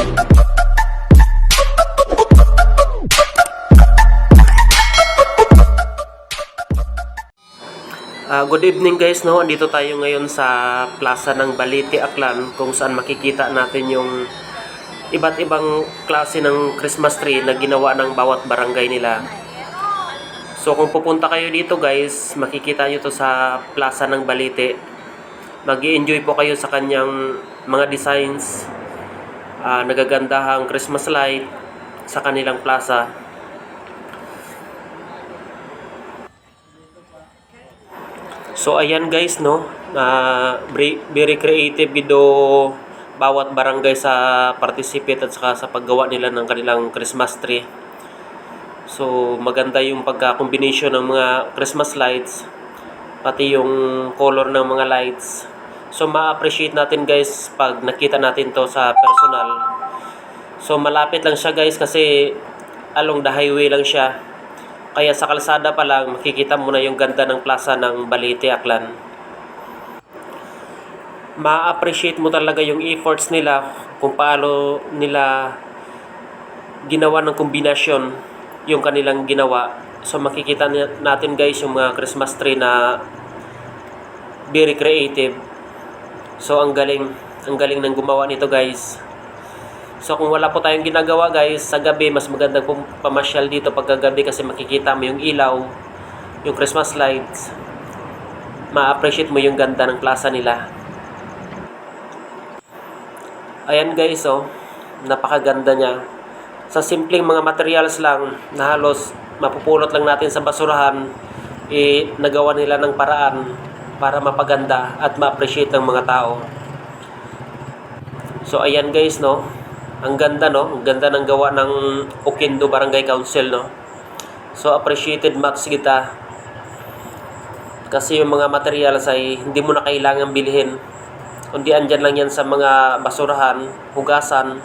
Uh, good evening guys, no? Dito tayo ngayon sa plaza ng Baliti, Aklan kung saan makikita natin yung iba't ibang klase ng Christmas tree na ginawa ng bawat barangay nila. So kung pupunta kayo dito guys, makikita nyo to sa plaza ng Baliti. mag enjoy po kayo sa kanyang mga designs ah, nagagandahang Christmas light sa kanilang plaza. So ayan guys no, na very creative gido bawat barangay sa participate at saka sa paggawa nila ng kanilang Christmas tree. So maganda yung pagka-combination ng mga Christmas lights pati yung color ng mga lights. So ma-appreciate natin guys pag nakita natin to sa personal. So malapit lang siya guys kasi along the highway lang siya. Kaya sa kalsada pa lang, makikita mo na yung ganda ng plaza ng Balete, Aklan. Ma-appreciate mo talaga yung efforts nila kung paano nila ginawa ng kombinasyon yung kanilang ginawa. So makikita natin guys yung mga Christmas tree na very creative. So ang galing, ang galing ng gumawa nito guys. So kung wala po tayong ginagawa guys, sa gabi mas maganda pong pamasyal dito pagkagabi kasi makikita mo yung ilaw, yung Christmas lights. Ma-appreciate mo yung ganda ng plaza nila. Ayan guys oh, napakaganda niya. Sa simpleng mga materials lang na halos mapupulot lang natin sa basurahan, eh, nagawa nila ng paraan para mapaganda at ma-appreciate ng mga tao. So ayan guys no, ang ganda no, ang ganda ng gawa ng Oquendo Barangay Council no. So appreciated max kita. Kasi yung mga materials ay hindi mo na kailangan bilhin. Kundi andyan lang yan sa mga basurahan, hugasan.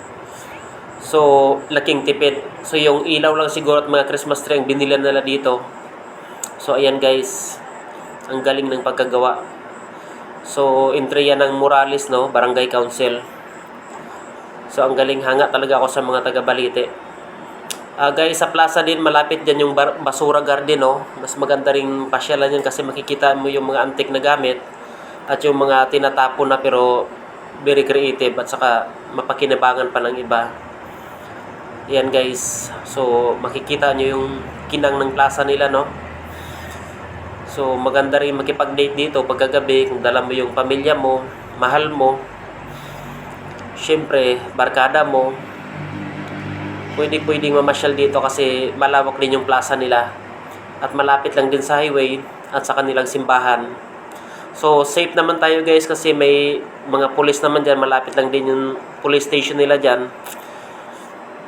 So, laking tipid. So, yung ilaw lang siguro at mga Christmas tree ang binilan nila dito. So, ayan guys. Ang galing ng pagkagawa. So, entry yan ng Morales, no? Barangay Council. So, ang galing hanga talaga ako sa mga taga Balite. Ah, guys, sa plaza din, malapit dyan yung basura garden, no? Mas maganda ring pasyalan yan kasi makikita mo yung mga antik na gamit at yung mga tinatapon na pero very creative at saka mapakinabangan pa ng iba. Yan guys. So, makikita nyo yung kinang ng plaza nila, no? So, maganda rin makipag-date dito pagkagabi kung dala mo yung pamilya mo, mahal mo, syempre, barkada mo, pwede pwedeng mamasyal dito kasi malawak din yung plaza nila at malapit lang din sa highway at sa kanilang simbahan. So, safe naman tayo guys kasi may mga pulis naman dyan, malapit lang din yung police station nila dyan.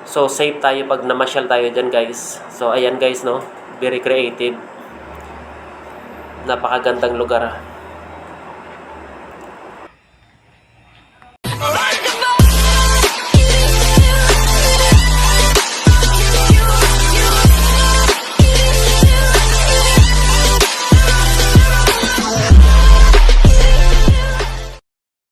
So, safe tayo pag namasyal tayo dyan guys. So, ayan guys no, very creative. Napakagandang lugar.